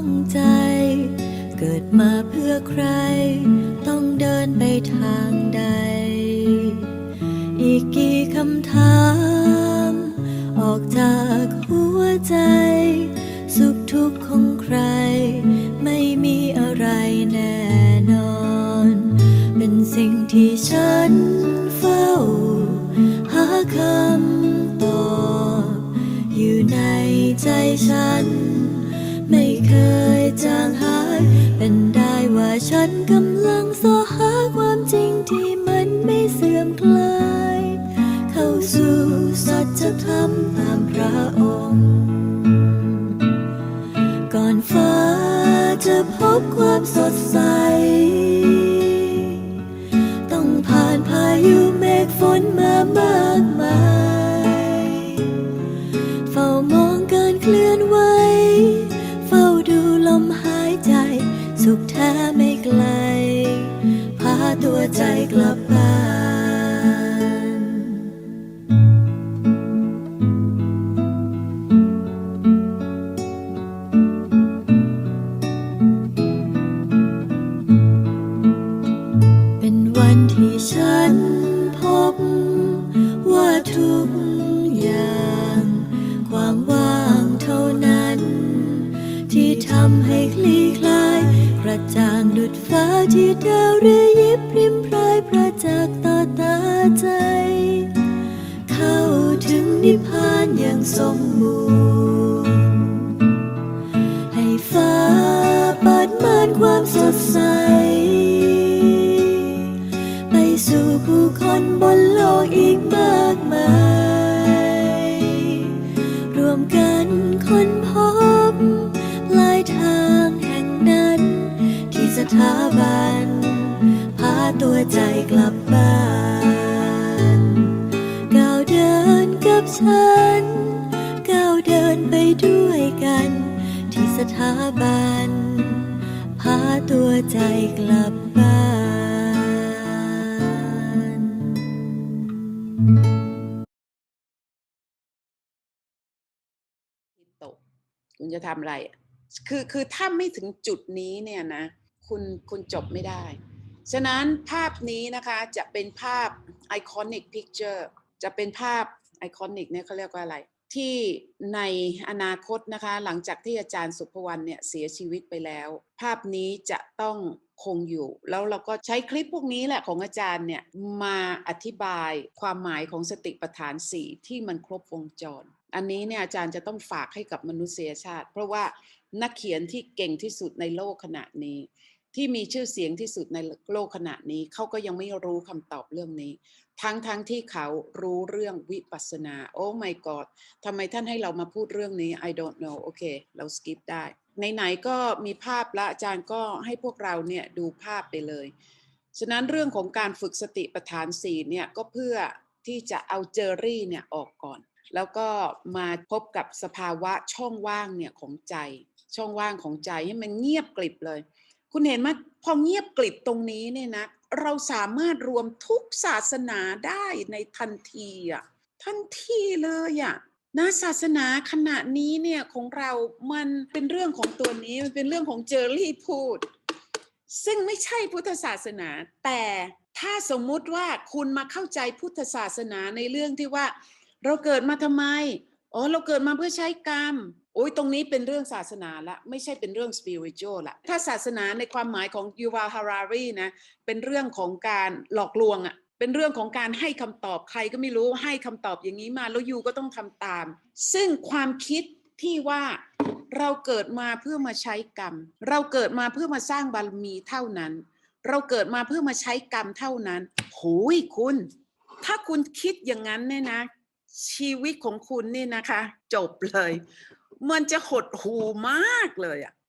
องใจเกิดมาเพื่อใครต้องเดินไปทางใดอีกกี่คำถามออกจากหัวใจ สุขทุกข์ของใคร ไม่มีอะไรแน่นอน เป็นสิ่งที่ฉันเฝ้า หาคำตอบอยู่ในใจฉัน ไม่เคยจางหาย เป็นได้ว่าฉันกำลังสอหาความจริงที่มันไม่เสื่อมคลาย เข้าสู่สัจธรรมตามพระ ฟ้าจะพบความสดใสำให้คลี่คลายกระจ่างดุดฟ้าที่ดาวเรือยิบริมพรายประจักษ์ต่อตาใจ เข้าถึงนิพพานอย่างสมบูรณ์ให้ฟ้าเปิดม่านความสดใส ไปสู่ผู้คนบนโลกอีกมากมาย รวมกันคนพ ตัวใจกลับบ้านตโตะคุณจะทำอะไร คือคือถ้าไม่ถึงจุดนี้เนี่ยนะ คุณคุณจบไม่ได้ ฉะนั้นภาพนี้นะคะจะเป็นภาพ iconic picture จะเป็นภาพ iconic เนี่ยเขาเรียกว่าอะไร ที่ในอนาคตนะคะ หลังจากที่อาจารย์สุภวรรณเนี่ยเสียชีวิตไปแล้ว ภาพนี้จะต้องคงอยู่ แล้วเราก็ใช้คลิปพวกนี้แหละของอาจารย์เนี่ยมาอธิบายความหมายของสติปัฏฐานสี่ที่มันครบวงจร อันนี้เนี่ยอาจารย์จะต้องฝากให้กับมนุษยชาติ เพราะว่านักเขียนที่เก่งที่สุดในโลกขณะนี้ ที่มีชื่อเสียงที่สุดในโลกขณะนี้เขาก็ยังไม่รู้คำตอบเรื่องนี้ ทั้งทั้งที่เขารู้เรื่องวิปัสสนา โอ้ my god ทำไมท่านให้เรามาพูดเรื่องนี้ I don't know โอเค เรา skip ได้ไหนๆก็มีภาพละอาจารย์ก็ให้พวกเราเนี่ยดูภาพไปเลย ฉะนั้นเรื่องของการฝึกสติปัฏฐานสี่เนี่ยก็เพื่อที่จะเอาเจอรี่เนี่ยออกก่อน แล้วก็มาพบกับสภาวะช่องว่างเนี่ยของใจ ช่องว่างของใจให้มันเงียบกลิบเลย คุณเห็นไหมพอเงียบกลิบตรงนี้เนี่ยนะเราสามารถรวมทุกศาสนาได้ในทันทีอะทันทีเลยอะนะศาสนาขณะนี้เนี่ยของเรามันเป็นเรื่องของตัวนี้มันเป็นเรื่องของเจอรี่พูด ซึ่งไม่ใช่พุทธศาสนา แต่ถ้าสมมุติว่าคุณมาเข้าใจพุทธศาสนาในเรื่องที่ว่า เราเกิดมาทำไมอ๋อเราเกิดมาเพื่อใช้กรรม โอ้ยตรงนี้เป็นเรื่องศาสนาละไม่ใช่เป็นเรื่อง spiritual ละถ้าศาสนาในความหมายของยูวาฮารารีนะเป็นเรื่องของการหลอกลวงอะเป็นเรื่องของการให้คำตอบใครก็ไม่รู้ให้คำตอบอย่างนี้มาแล้วยูก็ต้องทำตาม ซึ่งความคิดที่ว่าเราเกิดมาเพื่อมาใช้กรรม เราเกิดมาเพื่อมาสร้างบารมีเท่านั้น เราเกิดมาเพื่อมาใช้กรรมเท่านั้นโหยคุณ ถ้าคุณคิดอย่างนั้นเนี่ยนะ ชีวิตของคุณนี่นะคะ จบเลย มันจะหดหูมากเลยอะ